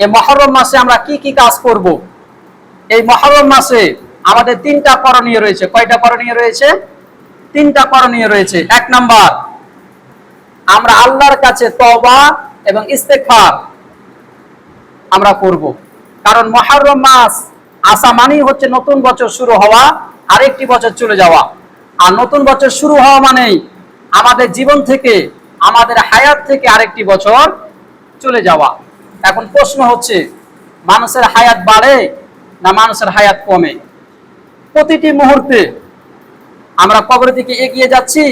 এই মহরম মাসে আমরা কি কি কাজ করব? এই মহরম মাসে আমাদের তিনটা করণীয় রয়েছে। কয়টা করণীয় রয়েছে? তিনটা করণীয় রয়েছে। এক নাম্বার, আমরা আল্লাহর কাছে তবা এবং ইস্তেকফার আমরা করব। কারণ মহরম মাস আসা মানেই হচ্ছে নতুন বছর শুরু হওয়া, আরেকটি বছর চলে যাওয়া। আর নতুন বছর শুরু হওয়া মানেই আমাদের জীবন থেকে, আমাদের হায়াত থেকে আরেকটি বছর চলে যাওয়া। এখন প্রশ্ন হচ্ছে, মানুষের হায়াত বাড়ে না মানুষের হায়াত কমে? প্রতিটি মুহূর্তে আমরা কবরের দিকে এগিয়ে যাচ্ছি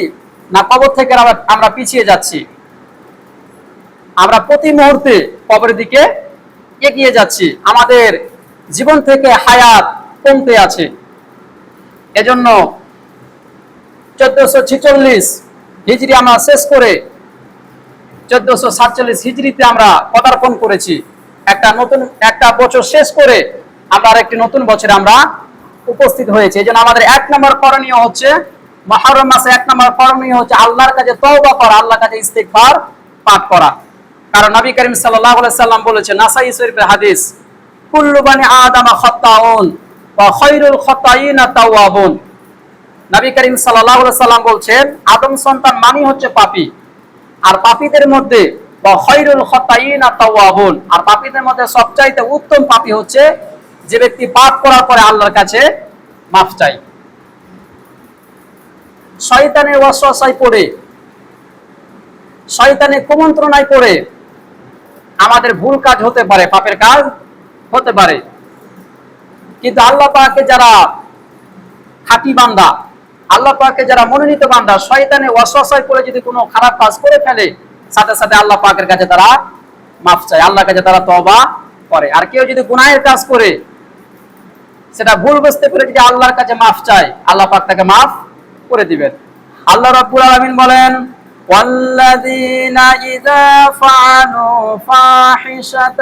না কবর থেকে আমরা আমরা পিছিয়ে যাচ্ছি? আমরা প্রতি মুহূর্তে কবরের দিকে এগিয়ে যাচ্ছি। আমাদের জীবন থেকে হায়াত কমতে আছে। এজন্য চোদ্দশো ছিচল্লিশ হিজড়ি আমরা শেষ করে চোদ্দশো সাতচল্লিশ হিজড়িতে আমরা পদার্পণ করেছি। একটা নতুন, একটা বছর শেষ করে আমরা একটি নতুন বছরে আমরা উপস্থিত হয়েছে। এই জন্য আমাদের এক নম্বর করণীয় হচ্ছে মহরম মাসে এক নম্বর করণীয় হচ্ছে আল্লাহর কাছে তওবা করা, আল্লাহর কাছে ইস্তেগফার পাঠ করা। কারণ নবী করিম সাল্লাল্লাহু আলাইহি সাল্লাম বলেছেন, নাসাই শরীফের হাদিস, কুল্লু বানি আদামা খাত্তাউন ওয়া খায়রুল খাত্তাইনা তাওয়াবুন। নবী করিম সাল্লাল্লাহু আলাইহি সাল্লাম বলছেন, আদম সন্তান মানি হচ্ছে পাপী। আর পাপীদের মধ্যে আর পাপীদের মধ্যে সবচাইতে উত্তম পাপী হচ্ছে যে ব্যক্তি পাপ করার পরে আল্লাহর কাছে মাফ চায়। শয়তানের ওয়াসওয়াসায় পড়ে শয়তানের কুমন্ত্রণায় পড়ে, আমাদের ভুল কাজ হতে পারে, পাপের কাজ হতে পারে। কিন্তু আল্লাহ পাকে যারা খাঁটি বান্দা আল্লাহ পাকে যারা মনোনীত বান্দা শয়তানে ওয়াসওয়াসায় পড়ে যদি কোনো খারাপ কাজ করে ফেলে সাথে সাথে আল্লাহ পাকের কাছে তারা মাফ চায় আল্লাহর কাছে তারা তওবা করে আর কেউ যদি গুনাহের কাজ করে সেটা ভুল বুঝতে পেরে যদি আল্লাহর কাছে মাফ চায় আল্লাহ পাক তাকে মাফ করে দিবেন আল্লাহ রাব্বুল আলামিন বলেন والذين إذا فعلوا فاحشة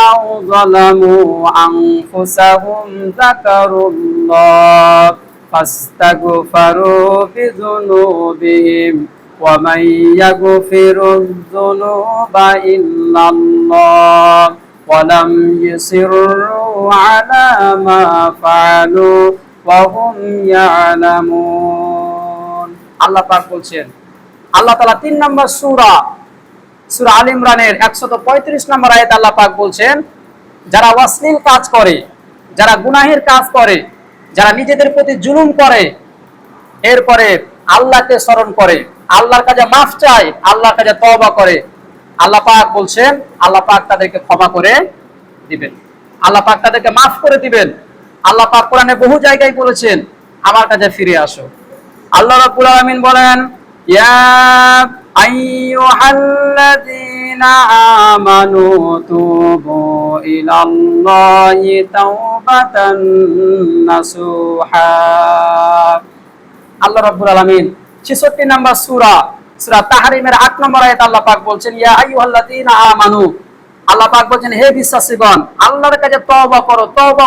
أو ظلموا أنفسهم ذكروا الله فاستغفروا بذنوبهم ومن يغفر الذنوب إلا الله ولم يصروا على ما فعلوا وهم يعلمون আল্লাহ পাক বলছেন আল্লাহ তাআলা তিন নম্বর সূরা সূরা আল ইমরানের 135 নম্বর আয়াত আল্লাহ পাক বলছেন যারা অশ্লীল কাজ করে যারা গুনাহের কাজ করে যারা নিজেদের প্রতি জুলুম করে, এরপরে আল্লাহকে স্মরণ করে, আল্লাহর কাছে মাফ চায়, আল্লাহর কাছে তওবা করে। আল্লাহ পাক বলছেন, আল্লাহ পাক তাদেরকে ক্ষমা করে দিবেন। আল্লাহ পাক তাদেরকে মাফ করে দিবেন। আল্লাহ পাক কোরআনে বহু জায়গায় বলেছেন, আমার কাছে ফিরে আসো। আল্লাহ রাব্বুল আলামিন বলেন, ইয়া আইয়ুহাল্লাযীনা আমানু তুবু ইলাল্লাহি তাওবাতান নাসুহা আল্লাহ রাব্বুল আলামিন 66 নম্বর সূরা সূরা তাহরিমের 8 নম্বর আয়াত আল্লাহ পাক বলছেন, ইয়া আইয়ুহাল্লাযীনা আমানু। আল্লাহ পাক বলছেন, হে বিশ্বাসীগণ, আল্লাহর কাছে তওবা করো, তওবা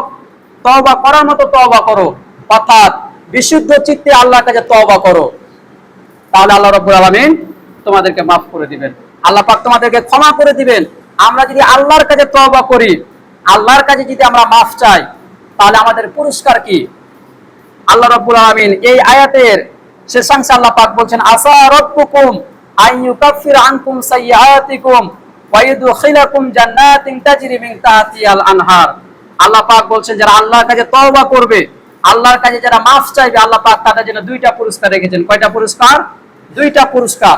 তওবা করার মতো তওবা করো। অর্থাৎ বিশুদ্ধ চিত্তে আল্লাহর কাছে তওবা করো। তাহলে আল্লাহ রাব্বুল আলামিন তোমাদেরকে মাফ করে দিবেন। আল্লাহ পাক তোমাদেরকে ক্ষমা করে দিবেন। আমরা যদি আল্লাহর কাছে তওবা করি, আল্লাহর কাছে যদি আমরা মাফ চাই, তাহলে আমাদের পুরস্কার কি? আল্লাহ রাব্বুল আলামিন এই আয়াতের শেষাংশে আল্লাহ পাক বলছেন, আসা রাব্বুকুম আন ইউকাফির আনকুম সাইয়্যাতিকুম ওয়া ইউদখিলাকুম জান্নাতিন তাজরি মিন তাহতিহাল আনহার। আল্লাহ পাক বলছেন, যারা আল্লাহর কাছে তওবা করবে, আল্লাহর কাছে যারা মাফ চাইবে, আল্লাহ পাক তাদের জন্য দুইটা পুরস্কার রেখেছেন। কয়টা পুরস্কার? দুইটা পুরস্কার।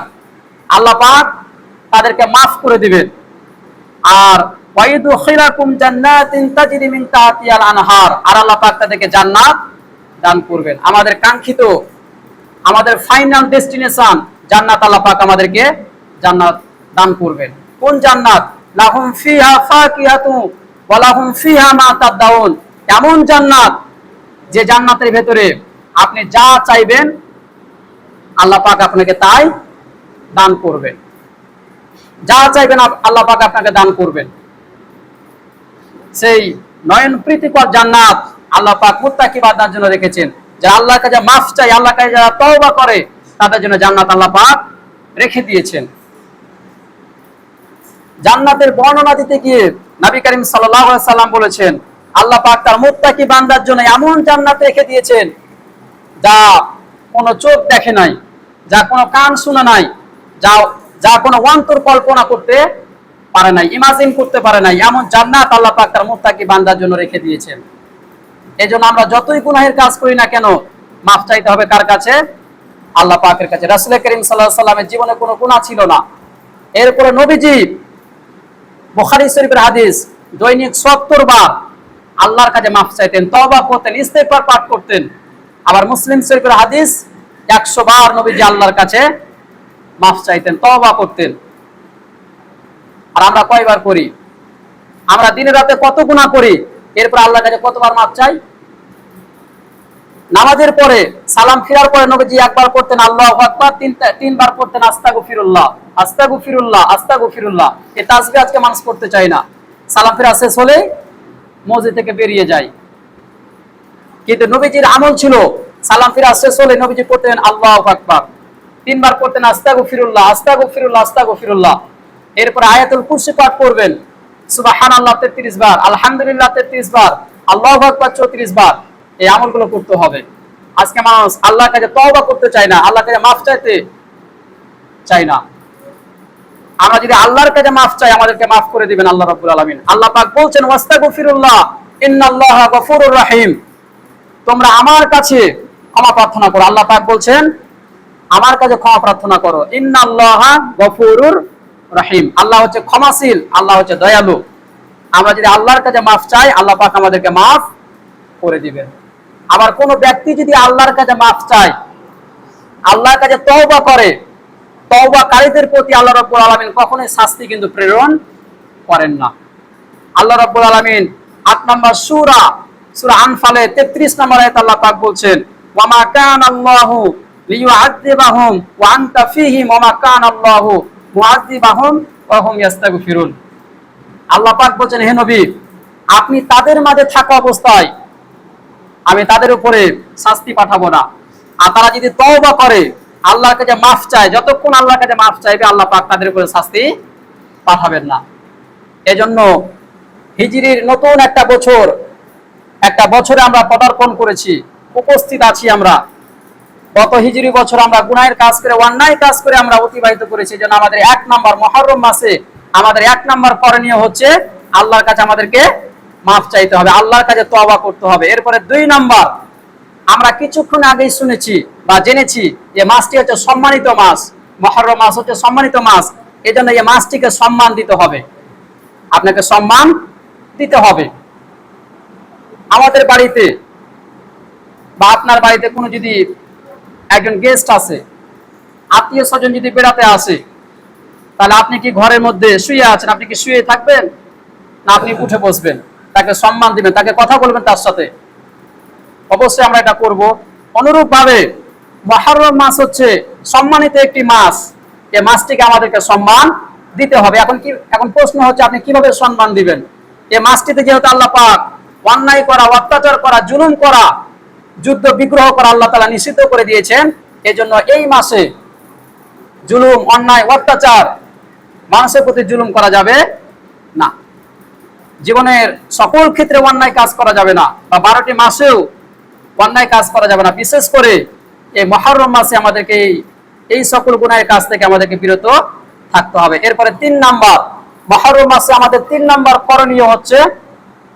আল্লাহ পাক তাদেরকে মাফ করে দিবেন। আর ওয়াইদু খিলাকুম জান্নাতিন তাজরি মিন তাহতিহাল আনহার। আর আল্লাহ পাক তাদেরকে জান্নাত দান করবেন। আমাদের কাঙ্ক্ষিত, আমাদের ফাইনাল ডেস্টিনেশন জান্নাত আল্লাহ পাক আমাদেরকে জান্নাত দান করবেন। কোন জান্নাত? লাহুম ফিহা ফাকিহাতু ওয়া লাহুম ফিহা মা তাদাউন এমন জান্নাত যে জান্নাতের ভেতরে আপনি যা চাইবেন, আল্লাহ পাক আপনাকে তাই দান করবেন। যা চাইবেন আল্লাহ পাক আপনাকে দান করবেন। সেই নয়ন প্রীতিকর জান্নাত আল্লাহ পাক মুত্তাকি বান্দার জন্য রেখেছেন। যারা আল্লাহর কাছে মাফ চাই আল্লাহর কাছে যারা তওবা করে, তাদের জন্য জান্নাত আল্লাহ পাক রেখে দিয়েছেন। জান্নাতের বর্ণনা দিতে গিয়ে নবী করিম সাল্লাল্লাহু আলাইহি সাল্লাম বলেছেন, আল্লাহ পাক তার মুত্তাকি বান্দার জন্য এমন জান্নাত রেখে দিয়েছেন যা কোনো চোখ দেখে নাই, যা কোনো কান শুনে নাই যা যা কোনো অন্তর কল্পনা করতে পারে নাই ইমাজিন করতে পারে নাই, এমন জান্নাত আল্লাহ পাক তার মুত্তাকি বান্দার জন্য রেখে দিয়েছেন। এজন্য আমরা যতই গুনাহের কাজ করি না কেন, মাফ চাইতে হবে কার কাছে? আল্লাহ পাকের কাছে। রাসূল করিম আলাইহি সাল্লামের জীবনে কোনো গুনাহ ছিল না। এরপরে নবীজি বুখারী শরীফের হাদিস, দৈনিক 70 বার আল্লাহর কাছে মাফ চাইতেন, তওবা করতেন, ইস্তেগফার পাঠ করতেন। আবার মুসলিম শরীফের হাদিস 100 বার নবীজি আল্লাহর কাছে মাফ চাইতেন, তওবা করতেন। আর আমরা কয়বার করি? আমরা দিনে রাতে কত গুনাহ করি? এরপর আল্লাহর কাছে কতবার মাফ চাই? নামাজের পরে, সালাম ফিরার পরে নবীজি একবার করতেন আল্লাহ আকবার, তিন তিনবার করতেন আস্তাগফিরুল্লাহ আস্তাগফিরুল্লাহ আস্তাগফিরুল্লাহ। এই তাসবিহ আজকে মানুষ করতে চায় না। সালাম ফিরা শেষ হলে মসজিদ থেকে বেরিয়ে যায়। কিন্তু নবীজির আমল ছিল, সালাম ফিরা শেষ হলে নবীজি করতেন আল্লাহ আকবার। তিনবার করতেন আস্তাগফিরুল্লাহ আস্তাগফিরুল্লাহ আস্তাগফিরুল্লাহ। এরপর আয়াতুল কুরসি পাঠ করবেন। সুবহানাল্লাহ 33 বার। আলহামদুলিল্লাহ 33 বার। আল্লাহু আকবার 34 বার। এই আমলগুলো করতে হবে। আজকে মানুষ আল্লাহর কাছে তওবা করতে চায় না, আল্লাহর কাছে মাফ চাইতে চায় না। আমরা যদি আল্লাহর কাছে মাফ চাই, আমাদেরকে মাফ করে দিবেন আল্লাহ রাব্বুল আলামিন। আল্লাহ পাক বলছেন, ওয়াস্তাগফিরুল্লাহ, ইন্নাল্লাহা গফুরুর রহিম। তোমরা আমার কাছে ক্ষমা প্রার্থনা করো। আল্লাহ পাক বলছেন আমার কাছে ক্ষমা প্রার্থনা করো। ইন্নাল্লাহা গফুরুর রহিম। আল্লাহ হচ্ছে ক্ষমাশীল, আল্লাহ হচ্ছে দয়ালু। আমরা যদি আল্লাহর কাছে মাফ চাই, আল্লাহ পাক আমাদেরকে মাফ করে দিবেন। আবার কোন ব্যক্তি যদি আল্লাহর কাছে মাফ চায়, আল্লাহর কাছে তওবা করে, তওবাকারীদের প্রতি আল্লাহ রাব্বুল আলামিন কখনোই শাস্তি কিন্তু প্রেরণ করেন না। আল্লাহ রাব্বুল আলামিন আট নম্বর সূরা সূরা আনফালে 33 নম্বর আয়াত আল্লাহ পাক বলছেন, ওয়া মা আল্লাহু লিয়ুআযিবাহুম ওয়া আনতা ফীহিম ওয়া মা কানা আল্লাহু মুআযিবাহুম ওয়া হুম ইস্তাগফিরুন আল্লাহ পাক বলছেন, হে নবী, আপনি তাদের মাঝে থাকা অবস্থায় আমি তাদের উপরে শাস্তি পাঠাবো না। আর তারা যদি তওবা করে, আল্লাহর কাছে মাফ চায়, যতক্ষণ আল্লাহর কাছে মাফ চাইবে, আল্লাহ পাক তাদের উপরে শাস্তি পাঠাবেন না। এজন্য হিজরির নতুন একটা বছর, একটা বছরে আমরা পদার্পণ করেছি, উপস্থিত আছি আমরা। গত হিজরি বছর আমরা গুনাহের কাজ করে, অন্যায় কাজ করে আমরা অতিবাহিত করেছি, যেন আমাদের এক নম্বর মহরম মাসে আমাদের এক নম্বর করণীয় হচ্ছে আল্লাহর কাছে আমাদেরকে মাফ চাইতে হবে, আল্লাহর কাছে তওবা করতে হবে। এরপরে দুই নম্বর, আমরা কিছুক্ষণ আগেই শুনেছি বা জেনেছি যে মাসটি হচ্ছে সম্মানিত মাস, মহরম মাস হচ্ছে সম্মানিত মাস এই জন্য এই মাসটিকে সম্মান দিতে হবে। আপনাকে সম্মান দিতে হবে। আমাদের বাড়িতে বা আপনার বাড়িতে কোনো যদি একজন গেস্ট আছে, আত্মীয় স্বজন যদি বেড়াতে আসে, তাহলে আপনি কি ঘরের মধ্যে শুয়ে আছেন? আপনি কি শুয়ে থাকবেন? না, আপনি উঠে বসবেন। তাকে সম্মান দিবেন, তাকে কথা বলবেন তার সাথে। অবশ্যই আমরা এটা করব। অনুরূপ ভাবে মহরম মাস হচ্ছে সম্মানিত একটি মাস। এই মাসটিকে আমাদেরকে সম্মান দিতে হবে। এখন কি, এখন প্রশ্ন হচ্ছে আপনি কীভাবে সম্মান দিবেন? এই মাসটিতে যেহেতু আল্লাহ পাক অন্যায় করা, অত্যাচার করা, জুলুম করা যুদ্ধ বিগ্রহ করা আল্লাহ তালা নিষিদ্ধ করে দিয়েছেন। এই জন্য এই মাসে জুলুম, অন্যায়, অত্যাচার মানুষের প্রতি জুলুম করা যাবে না। জীবনের সকল ক্ষেত্রে অন্যায় কাজ করা যাবে না বা বারোটি মাসেও অন্যায় কাজ করা যাবে না। বিশেষ করে এই মহরম মাসে আমাদেরকে এই- এই সকল গুণায়ের কাজ থেকে আমাদেরকে বিরত থাকতে হবে। এরপরে তিন নাম্বার, মহরম মাসে আমাদের তিন নাম্বার করণীয় হচ্ছে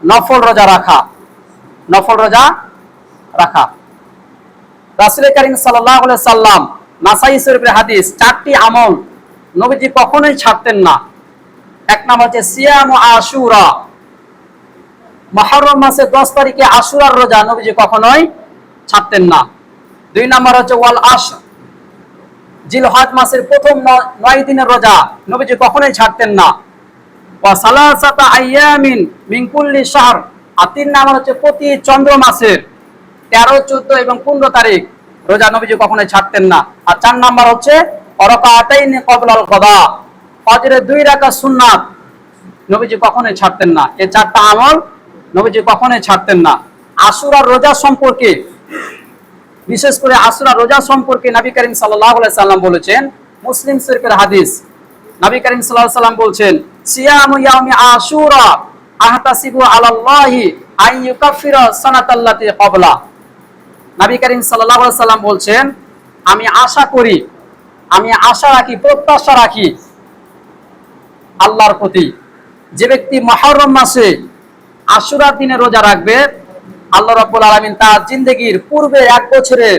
নফল রোজা রাখা। নফল রোজা রাখা। রাসুল করিম সাল্লাম নাসাই শরীফের হাদিস, চারটি আমল নবীজি কখনোই ছাড়তেন না। এক নাম হচ্ছে সিয়াম আশুরা। মহরম মাসে দশ তারিখে আশুরার রোজা নবীজি কখনোই ছাড়তেন না। দুই নাম্বার হচ্ছে ওয়াল জিলহজ মাসের প্রথম নয় দিনের রোজা নবীজি কখনোই ছাড়তেন না। সালাসাতা আইয়ামিন মিন শাহর। আর তিন নাম্বার হচ্ছে প্রতি চন্দ্র মাসের তেরো, চোদ্দ এবং পনেরো তারিখ। রোজা নবীজি কখনোই ছাড়তেন না। আর চার নাম্বার হচ্ছে দুই নবীজি কখনোই ছাড়তেন না। এই চারটা আমল নবীজি কখনোই ছাড়তেন না। আশুরার রোজা সম্পর্কে, বিশেষ করে আশুরা রোজা সম্পর্কে নবী করিম সাল্লাম বলেছেন, মুসলিম শরীফের হাদিস। নবী করিম সাল্লাম বলছেন, সিয়াম আহতাসিবু আলাল্লাহি আন ইউকাফিরা সানাতাল্লাতি ক্বাবলা নবী করিম আলাইহি সাল্লাম বলছেন, আমি আশা করি, আমি আশা রাখি, প্রত্যাশা রাখি আল্লাহর প্রতি। যে ব্যক্তি মহরম মাসে আশুরার দিনে রোজা রাখবে, আল্লাহ রাব্বুল আলামিন তার জিন্দগির পূর্বে এক বছরের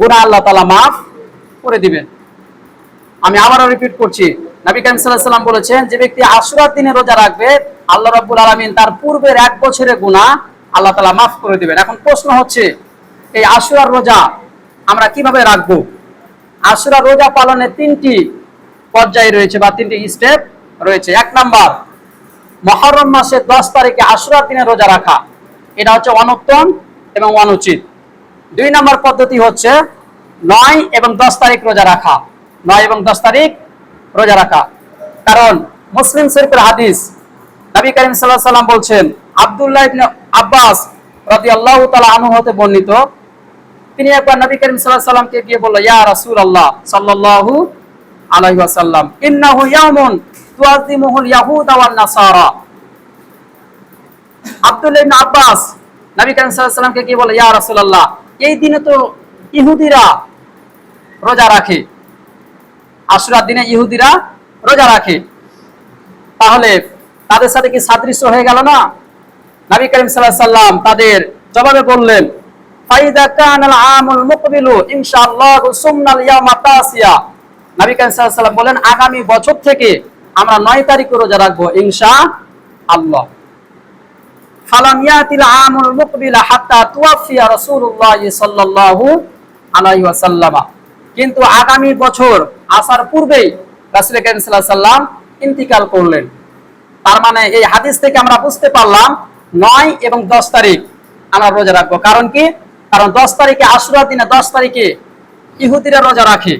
গুনাহ আল্লাহ তাআলা মাফ করে দিবেন। আমি আবারও রিপিট করছি, নবী করিম আলাইহি সাল্লাম বলেছেন, যে ব্যক্তি আশুরার দিনে রোজা রাখবে, আল্লাহ রাব্বুল আলামিন তার পূর্বের এক বছরের গুনাহ আল্লাহ তাআলা মাফ করে দিবেন। এখন প্রশ্ন হচ্ছে এই আশুরার রোজা আমরা কীভাবে রাখব? আশুরা রোজা পালনের তিনটি পর্যায়ে রয়েছে বা তিনটি স্টেপ রয়েছে। এক নাম্বার, মহরম মাসের দশ তারিখে আশুরার দিনে রোজা রাখা। এটা হচ্ছে অনুত্তম এবং অনুচিত। দুই নম্বর পদ্ধতি হচ্ছে নয় এবং দশ তারিখ রোজা রাখা। নয় এবং দশ তারিখ রোজা রাখা। কারণ মুসলিম শরীফের হাদিস নবী করিম সাল্লাহ সাল্লাম বলছেন, আব্দুল্লাহ ইবনে আব্বাস রাদিয়াল্লাহু তাআলা আনহু হতে বর্ণিত তিনি একবার নবী করিম সাল্লাল্লাহু সাল্লামকে গিয়ে বলল, ইয়া রাসূলুল্লাহ সাল্লাল্লাহু আলাইহি ওয়াসাল্লাম, ইন্নাহু ইয়াউমুন তুআযিমুহুল ইয়াহুদ ওয়ান নাসারা। আব্দুল্লাহ ইবনে আব্বাস নবী করিম সাল্লাল্লাহু আলাইহি সাল্লামকে গিয়ে বলল, ইয়া রাসূলুল্লাহ, এই দিনে তো ইহুদিরা রোজা রাখে, আশুরার দিনে ইহুদিরা রোজা রাখে। তাহলে তাদের সাথে কি সাদৃশ্য হয়ে গেল না? নবী করিম সাল্লাল্লাহু আলাইহি সাল্লাম তাদের জবাবে বললেন আগামী বছর থেকে আমরা 9 তারিখ রোজা রাখব, ইনশাআল্লাহ। ফালাম কিন্তু আগামী বছর আসার পূর্বেই রাসূল করিম সাল্লাম ইন্তিকাল করলেন। তার মানে এই হাদিস থেকে আমরা বুঝতে পারলাম, নয় এবং দশ তারিখ আমরা রোজা রাখব। কারণ কি? কারণ দশ তারিখে আশুরার দিনে দশ তারিখে ইহুদিরা রোজা রাখে।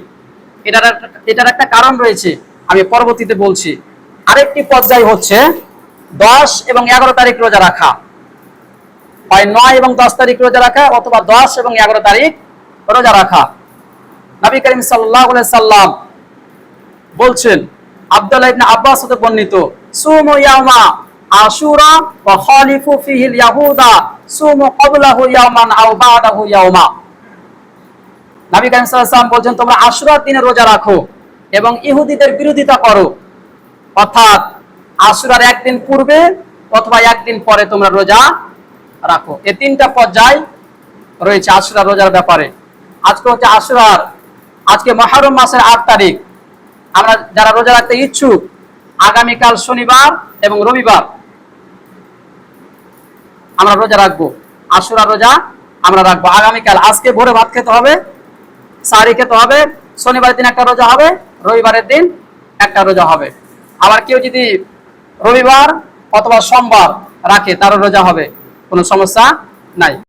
এটার এটার একটা কারণ রয়েছে, আমি পরবর্তীতে বলছি। আরেকটি পর্যায় হচ্ছে দশ এবং এগারো তারিখ রোজা রাখা। হয় নয় এবং দশ তারিখ রোজা রাখা অথবা দশ এবং এগারো তারিখ রোজা রাখা। নবী করিম সাল্লাহ সাল্লাম বলছেন, আব্দুল্লাহ ইবনে আব্বাস হতে বর্ণিত, সুমু ইয়ামা আশুরা ওয়া খালিফু ফিহিল ইয়াহুদা সুমু ক্বাবলাহু ইয়ামান আও বাদাহু ইয়ামা নবী করিম সাল্লাল্লাহু বলছেন, তোমরা আশুরার দিনে রোজা রাখো এবং ইহুদিদের বিরোধিতা করো। অর্থাৎ আশুরার একদিন পূর্বে অথবা একদিন পরে তোমরা রোজা রাখো। এই তিনটা পর্যায় রয়েছে আশুরা রোজার ব্যাপারে। আজকে হচ্ছে আশুরার, আজকে মহরম মাসের আট তারিখ। আমরা যারা রোজা রাখতে ইচ্ছুক, আগামীকাল শনিবার এবং রবিবার আমরা রোজা রাখব। আশুরা রোজা আমরা রাখব। আগামীকাল, আজকে ভোরে ভাত খেতে হবে সারি খেতে হবে শনিবারের দিন একটা রোজা হবে, রবিবারের দিন একটা রোজা হবে। আবার কেউ যদি রবিবার অথবা সোমবার রাখে, তারও রোজা হবে। কোনো সমস্যা নাই।